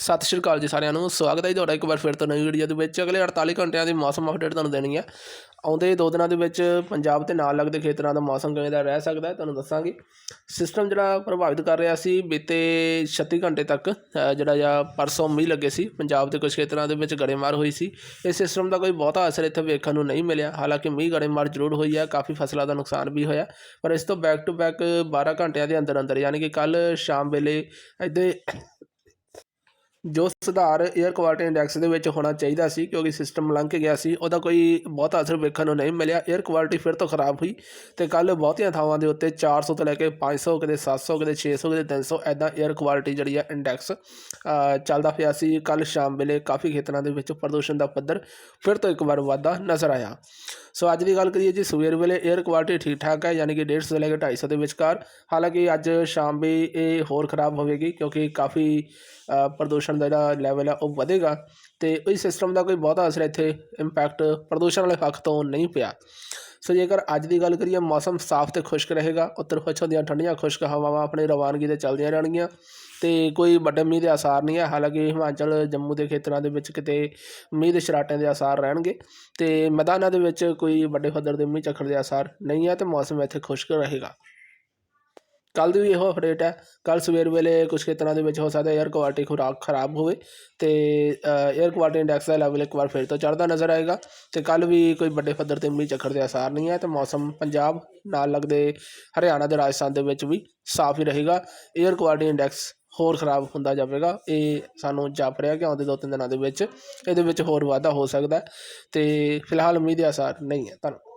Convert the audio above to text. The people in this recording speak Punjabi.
ਸਤਿ ਸ਼੍ਰੀ ਅਕਾਲ ਜੀ ਸਾਰਿਆਂ ਨੂੰ, ਸਵਾਗਤ ਹੈ ਜੀ ਤੁਹਾਡਾ ਇੱਕ ਵਾਰ ਫਿਰ ਤੋਂ ਨਵੀਂ ਵੀਡੀਓ ਦੇ ਵਿੱਚ। ਅਗਲੇ 48 ਘੰਟਿਆਂ ਦੀ ਮੌਸਮ ਅਪਡੇਟ ਤੁਹਾਨੂੰ ਦੇਣੀ ਹੈ। ਆਉਂਦੇ ਦੋ ਦਿਨਾਂ ਦੇ ਵਿੱਚ ਪੰਜਾਬ ਤੇ ਨਾਲ ਲੱਗਦੇ ਖੇਤਰਾਂ ਦਾ ਮੌਸਮ ਕਿਵੇਂ ਦਾ ਰਹਿ ਸਕਦਾ ਹੈ, ਤੁਹਾਨੂੰ ਦੱਸਾਂਗੇ। ਸਿਸਟਮ ਜਿਹੜਾ ਪ੍ਰਭਾਵਿਤ ਕਰ ਰਿਹਾ ਸੀ ਬੀਤੇ 36 ਘੰਟੇ ਤੱਕ ਜਿਹੜਾ ਜਾਂ ਪਰਸੋਂ ਮੀਂਹ ਲੱਗੇ ਸੀ, ਪੰਜਾਬ ਦੇ ਕੁਝ ਖੇਤਰਾਂ ਦੇ ਵਿੱਚ ਗੜੇਮਾਰ ਹੋਈ ਸੀ। ਇਸ ਸਿਸਟਮ ਦਾ ਕੋਈ ਬਹੁਤਾ ਅਸਰ ਇੱਥੇ ਵੇਖਣ ਨੂੰ ਨਹੀਂ ਮਿਲਿਆ। ਹਾਲਾਂਕਿ ਮੀਂਹ ਗੜੇਮਾਰ ਜ਼ਰੂਰ ਹੋਈ ਹੈ, ਕਾਫੀ ਫਸਲਾਂ ਦਾ ਨੁਕਸਾਨ ਵੀ ਹੋਇਆ। ਪਰ ਇਸ ਤੋਂ ਬੈਕ ਟੂ ਬੈਕ 12 ਘੰਟਿਆਂ ਦੇ ਅੰਦਰ ਅੰਦਰ ਯਾਨੀ ਕਿ ਕੱਲ ਸ਼ਾਮ ਵੇਲੇ ਇੱਥੇ ਜੋ ਸੁਧਾਰ 에ਅਰ ਕੁਆਲਿਟੀ ਇੰਡੈਕਸ ਦੇ ਵਿੱਚ ਹੋਣਾ ਚਾਹੀਦਾ ਸੀ, ਕਿਉਂਕਿ ਸਿਸਟਮ ਲੰਘ ਗਿਆ ਸੀ, ਉਹਦਾ ਕੋਈ ਬਹੁਤਾ ਅਸਰ ਵੇਖਣ ਨੂੰ ਨਹੀਂ ਮਿਲਿਆ। 에ਅਰ ਕੁਆਲਿਟੀ ਫਿਰ ਤੋਂ ਖਰਾਬ ਹੋਈ ਤੇ ਕੱਲ ਬਹੁਤੀਆਂ ਥਾਵਾਂ ਦੇ ਉੱਤੇ 400 ਤੋਂ ਲੈ ਕੇ 500 ਕਦੇ 700 ਕਿਤੇ 600 ਕਿਤੇ 300 ਐਦਾਂ 에ਅਰ ਕੁਆਲਿਟੀ ਜਿਹੜੀ ਆ ਇੰਡੈਕਸ ਚੱਲਦਾ ਪਿਆ ਸੀ। ਕੱਲ ਸ਼ਾਮ ਵੇਲੇ ਕਾਫੀ ਖੇਤਰਾਂ ਦੇ ਵਿੱਚ ਪ੍ਰਦੂਸ਼ਣ ਦਾ ਪੱਧਰ ਫਿਰ ਤੋਂ ਇੱਕ ਵਾਰ ਵਾਧਾ ਨਜ਼ਰ ਆਇਆ। ਸੋ ਅੱਜ ਦੀ ਗੱਲ ਕਰੀਏ ਜੀ, ਸਵੇਰ ਵੇਲੇ 에ਅਰ ਕੁਆਲਿਟੀ ਠੀਕ ਠਾਕ ਹੈ, ਯਾਨੀ ਕਿ 150 ਤੋਂ ਲੈ ਕੇ 250 ਦੇ ਵਿਚਕਾਰ। ਹਾਲਾਂਕਿ ਅੱਜ ਸ਼ਾਮ ਵੀ ਇਹ ਹੋਰ ਖਰਾਬ ਹੋਵੇਗੀ, ਕਿਉਂਕਿ ਕਾਫੀ ਪ੍ਰਦੂਸ਼ਣ ਪ੍ਰਦੂਸ਼ਣ ਦਾ ਜਿਹੜਾ ਲੈਵਲ ਹੈ ਉਹ ਵਧੇਗਾ ਤੇ ਇਸ ਸਿਸਟਮ ਦਾ ਕੋਈ ਬਹੁਤਾ ਅਸਰ ਇੱਥੇ ਇੰਪੈਕਟ ਪ੍ਰਦੂਸ਼ਣ ਵਾਲੇ ਪੱਖ ਤੋਂ ਨਹੀਂ ਪਿਆ। ਸੋ ਜੇਕਰ ਅੱਜ ਦੀ ਗੱਲ ਕਰੀਏ, ਮੌਸਮ ਸਾਫ਼ ਤੇ ਖੁਸ਼ਕ ਰਹੇਗਾ, ਉੱਤਰ ਪੱਛਮ ਦੀਆਂ ਠੰਡੀਆਂ ਖੁਸ਼ਕ ਹਵਾਵਾਂ ਆਪਣੀ ਰਵਾਨਗੀ ਤੇ ਚੱਲਦੀਆਂ ਰਹਿਣਗੀਆਂ ਤੇ ਕੋਈ ਵੱਡੇ ਮੀਂਹ ਦੇ ਆਸਾਰ ਨਹੀਂ ਹੈ। ਹਾਲਾਂਕਿ ਹਿਮਾਚਲ, ਜੰਮੂ ਦੇ ਖੇਤਰਾਂ ਦੇ ਵਿੱਚ ਕਿਤੇ ਮੀਂਹ ਦੇ ਛਰਾਟਿਆਂ ਦੇ ਆਸਾਰ ਰਹਿਣਗੇ ਤੇ ਮੈਦਾਨਾਂ ਦੇ ਵਿੱਚ ਕੋਈ ਵੱਡੇ ਪੱਧਰ ਦੇ ਮੀਂਹ ਝੱਖੜ ਦੇ ਆਸਾਰ ਨਹੀਂ ਹੈ ਤੇ ਮੌਸਮ ਇੱਥੇ ਖੁਸ਼ਕ ਰਹੇਗਾ। ਕੱਲ ਦੀ ਵੀ ਇਹੋ ਅਪਡੇਟ ਹੈ। ਕੱਲ ਸਵੇਰ ਵੇਲੇ ਕੁਝ ਖੇਤਰਾਂ ਦੇ ਵਿੱਚ ਹੋ ਸਕਦਾ 에ਅਰ ਕੁਆਲਿਟੀ ਖੁਰਾਕ ਖਰਾਬ ਹੋਵੇ ਤੇ 에ਅਰ ਕੁਆਲਿਟੀ ਇੰਡੈਕਸ ਦਾ ਲੈਵਲ ਇੱਕ ਵਾਰ ਫਿਰ ਤੋਂ ਚੜਦਾ ਨਜ਼ਰ ਆਏਗਾ ਤੇ ਕੱਲ ਵੀ ਕੋਈ ਵੱਡੇ ਪੱਧਰ ਤੇ ਮੀਂਹ ਚੱਕਰ ਦੇ ਅਸਾਰ ਨਹੀਂ ਹੈ ਤੇ ਮੌਸਮ ਪੰਜਾਬ ਨਾਲ ਲੱਗਦੇ ਹਰਿਆਣਾ ਦੇ ਰਾਜਸਥਾਨ ਦੇ ਵਿੱਚ ਵੀ ਸਾਫ਼ ਹੀ ਰਹੇਗਾ। 에ਅਰ ਕੁਆਲਿਟੀ ਇੰਡੈਕਸ ਹੋਰ ਖਰਾਬ ਹੁੰਦਾ ਜਾਵੇਗਾ। ਇਹ ਸਾਨੂੰ ਜਾਪ ਰਿਹਾ ਕਿ ਆਉਂਦੇ ਦੋ ਤਿੰਨ ਦਿਨਾਂ ਦੇ ਵਿੱਚ ਇਹਦੇ ਵਿੱਚ ਹੋਰ ਵਾਧਾ ਹੋ ਸਕਦਾ ਤੇ ਫਿਲਹਾਲ ਮੀਂਹ ਦੇ ਅਸਾਰ ਨਹੀਂ ਹੈ। ਧੰਨਵਾਦ।